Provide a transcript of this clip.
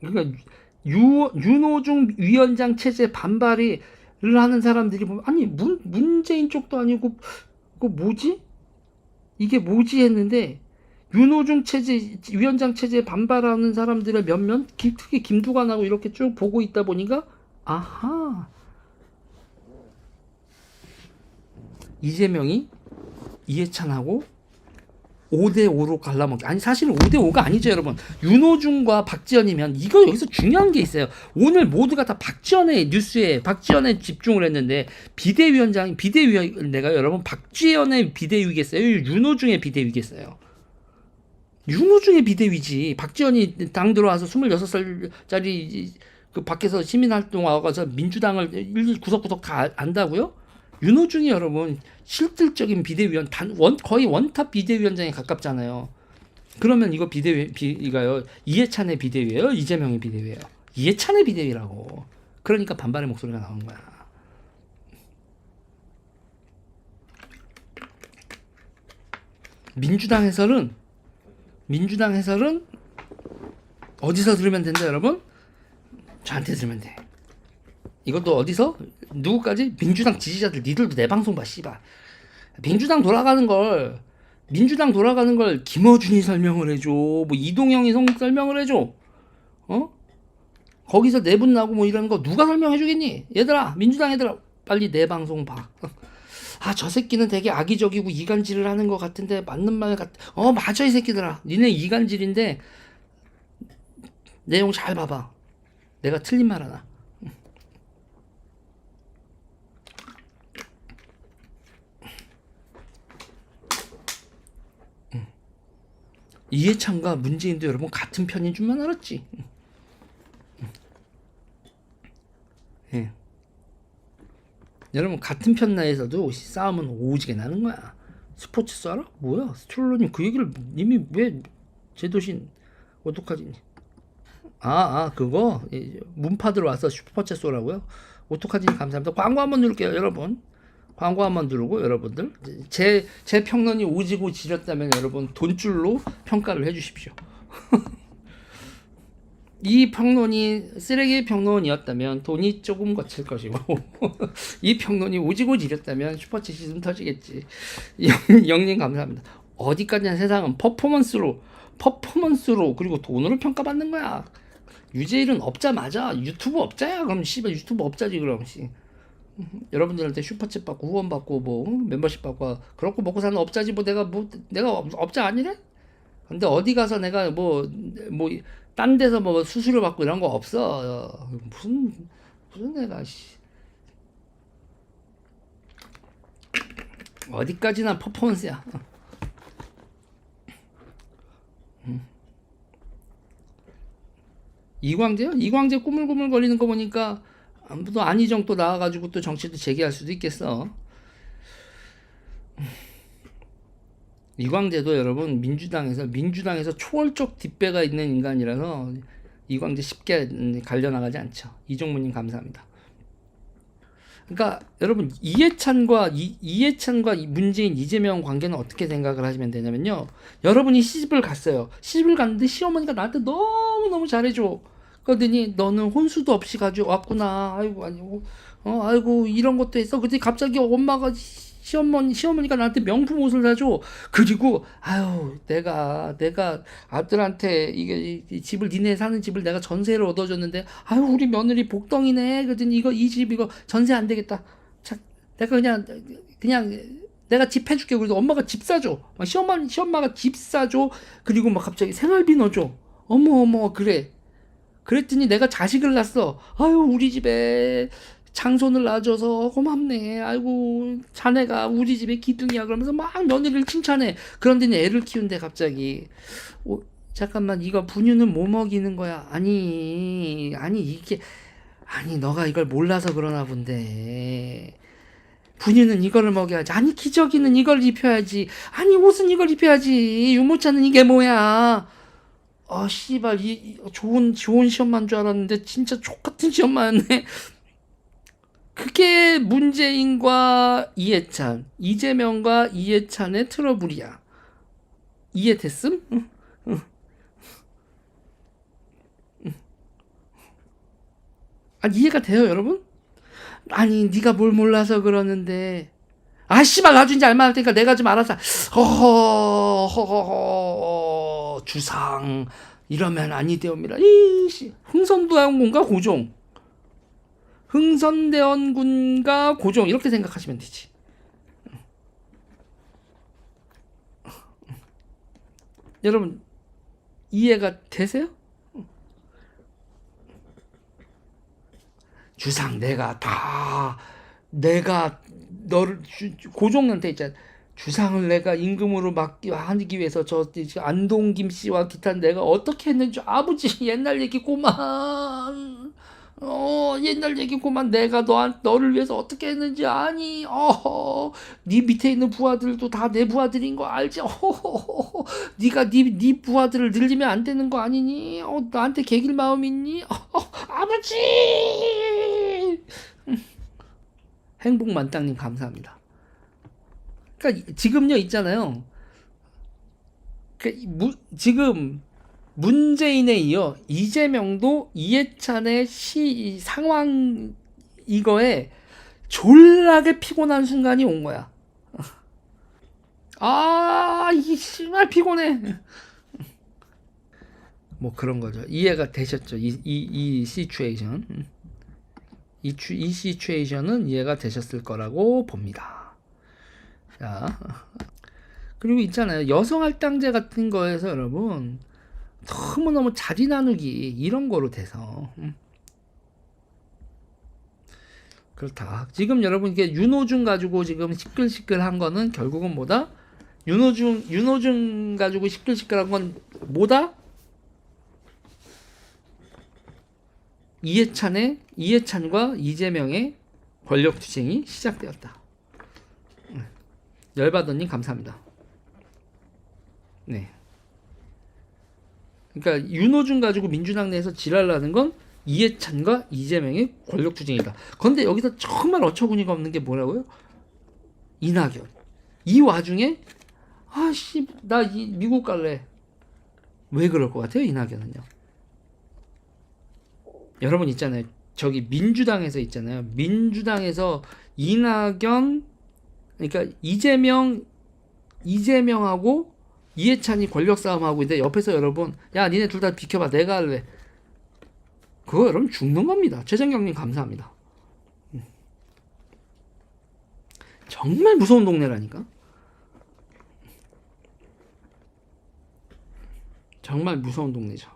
그러니까 유, 윤호중 위원장 체제 반발을 하는 사람들이 보면 아니 문, 문재인 쪽도 아니고 그 뭐지? 이게 뭐지 했는데 윤호중 체제 위원장 체제에 반발하는 사람들의 몇몇 기- 특히 김두관하고 이렇게 쭉 보고 있다 보니까 아하 이재명이 이해찬하고 5대5로 갈라먹기. 아니, 사실은 5대5가 아니죠, 여러분. 윤호중과 박지원이면, 이거 여기서 중요한 게 있어요. 오늘 모두가 다 박지원의 뉴스에, 박지원에 집중을 했는데, 비대위원장, 비대위원, 내가 여러분, 박지원의 비대위겠어요? 윤호중의 비대위겠어요? 윤호중의 비대위지. 박지원이 당 들어와서 26살짜리 그 밖에서 시민활동 와가서 민주당을 구석구석 다 안다고요? 윤호중이 여러분 실질적인 비대위원 단 원 거의 원탑 비대위원장에 가깝잖아요. 그러면 이거 비대위 비가요 이해찬의 비대위예요 이재명의 비대위예요 이해찬의 비대위라고. 그러니까 반발의 목소리가 나오는 거야. 민주당 해설은 민주당 해설은 어디서 들으면 된다 여러분? 저한테 들으면 돼. 이것도 어디서 누구까지 민주당 지지자들 니들도 내 방송 봐 씨발 민주당 돌아가는 걸 민주당 돌아가는 걸 김어준이 설명을 해줘 뭐 이동영이 성 설명을 해줘 어 거기서 내분 나고 뭐 이런 거 누가 설명해 주겠니 얘들아 민주당 얘들아 빨리 내 방송 봐 아 저 새끼는 되게 악의적이고 이간질을 하는 것 같은데 맞는 말 같. 어 맞아 이 새끼들아. 니네 이간질인데 내용 잘 봐봐. 내가 틀린 말 하나. 이해찬과 문재인도 여러분 같은 편인 줄만 알았지. 예. 여러분 같은 편 내에서도 싸움은 오지게 나는 거야. 스포츠 쏴라? 뭐야? 스트롤러님 그 얘기를 이미 왜 제도신 어떡하지? 아, 아 그거 이, 문파들 와서 슈퍼챗 쏘라고요? 어떡하지? 감사합니다. 광고 한번 누를게요, 여러분. 광고 한번 누르고 여러분들 제 제 평론이 오지고 지렸다면 여러분 돈줄로 평가를 해주십시오. 이 평론이 쓰레기 평론이었다면 돈이 조금 거칠 것이고 이 평론이 오지고 지렸다면 슈퍼챗이 좀 터지겠지. 영- 영님 감사합니다. 어디까지나 세상은 퍼포먼스로 퍼포먼스로 그리고 돈으로 평가받는 거야. 유재일은 업자 맞아. 유튜브 업자야. 그럼 씨발 유튜브 업자지 그럼 씨. 여러분들한테 슈퍼챗 받고 후원 받고 뭐 멤버십 받고 그렇고 먹고 사는 업자지 뭐 내가 뭐 내가 업- 업자 아니래? 근데 어디 가서 내가 뭐 뭐 딴 데서 뭐 수수료 받고 이런 거 없어. 무슨 무슨 내가 씨. 어디까지나 퍼포먼스야. 음. 이광재요? 이광재 꾸물꾸물 거리는 거 보니까 또 안희정 또 나와가지고 또 정치도 재개할 수도 있겠어. 이광재도 여러분 민주당에서 민주당에서 초월적 뒷배가 있는 인간이라서 이광재 쉽게 갈려 나가지 않죠. 이종무님 감사합니다. 그러니까 여러분 이해찬과 이, 이해찬과 이 문재인 이재명 관계는 어떻게 생각을 하시면 되냐면요. 여러분이 시집을 갔어요. 시집을 갔는데 시어머니가 나한테 너무 너무 잘해줘. 그러더니 너는 혼수도 없이 가지고 왔구나. 아이고 아니고 어 아이고 이런 것도 했어. 근데 갑자기 엄마가 시- 시어머니 시어머니가 나한테 명품 옷을 사줘. 그리고 아유 내가 내가 아들한테 이게 이- 이 집을 니네 사는 집을 내가 전세를 얻어줬는데 아유 우리 며느리 복덩이네. 그러더니 이거 이 집 이거 전세 안 되겠다. 자, 내가 그냥 그냥 내가 집 해줄게. 그래도 엄마가 집 사줘. 막 시엄마 시엄마가 집 사줘. 그리고 막 갑자기 생활비 넣어줘. 어머 어머 그래. 그랬더니 내가 자식을 낳았어. 아유 우리 집에 장손을 낳아줘서 고맙네. 아이고 자네가 우리 집의 기둥이야. 그러면서 막 며느리를 칭찬해. 그런데 애를 키운대 갑자기. 오, 잠깐만 이거 분유는 뭐 먹이는 거야? 아니 아니 이게 아니 너가 이걸 몰라서 그러나 본데. 분유는 이거를 먹여야지. 아니 기저귀는 이걸 입혀야지. 아니 옷은 이걸 입혀야지. 유모차는 이게 뭐야? 아 씨발 이, 이 좋은 좋은 시험만 줄 알았는데 진짜 족같은 시험만네 그게 문재인과 이해찬, 이재명과 이해찬의 트러블이야. 이해됐음? 응, 응. 응. 아 이해가 돼요 여러분? 아니 네가 뭘 몰라서 그러는데 아 씨발 나중에 알만할 테니까 내가 좀 알아서 허허 허허허 주상 이러면 아니되옵니다. 이씨 흥선대원군과 고종. 흥선대원군과 고종. 이렇게 생각하시면 되지. 여러분 이해가 되세요? 주상 내가 다 내가 너를 고종한테 있잖아 주상을 내가 임금으로 맡기 하기 위해서 저 안동 김 씨와 기타 내가 어떻게 했는지 아버지 옛날 얘기고만. 어 옛날 얘기고만. 내가 너한 너를 위해서 어떻게 했는지 아니. 어네 밑에 있는 부하들도 다 내 부하들인 거 알지? 어허허허 네가 네, 네 부하들을 늘리면 안 되는 거 아니니? 어 나한테 개길 마음 있니? 어, 아버지! 행복 만땅님 감사합니다. 그러니까 지금요 있잖아요. 그 무, 지금 문재인에 이어 이재명도 이해찬의 시 상황 이거에 졸라게 피곤한 순간이 온 거야. 아, 이 씨발 피곤해. 뭐 그런 거죠. 이해가 되셨죠? 이 이이 시츄에이션. 음. 이, 추, 이 시츄에이션은 이해가 되셨을 거라고 봅니다. 자, 그리고 있잖아요. 여성 할당제 같은 거에서 여러분 너무너무 자리 나누기 이런 거로 돼서 음. 그렇다. 지금 여러분 이게 윤호중 가지고 지금 시끌시끌한 거는 결국은 뭐다? 윤호중 윤호중 가지고 시끌시끌한 건 뭐다? 이해찬의 이해찬과 이재명의 권력 투쟁이 시작되었다. 네. 열받은님 감사합니다. 네. 그러니까 윤호중 가지고 민주당 내에서 지랄나는 건 이해찬과 이재명의 권력 투쟁이다. 그런데 여기서 정말 어처구니가 없는 게 뭐라고요? 이낙연. 이 와중에 아씨 나 이, 미국 갈래. 왜 그럴 것 같아요 이낙연은요? 여러분 있잖아요. 저기 민주당에서 있잖아요. 민주당에서 이낙연 그러니까 이재명 이재명하고 이해찬이 권력 싸움하고 있는데 옆에서 여러분 야 니네 둘 다 비켜봐 내가 할래. 그거 여러분 죽는 겁니다. 최정경님 감사합니다. 음. 정말 무서운 동네라니까. 정말 무서운 동네죠.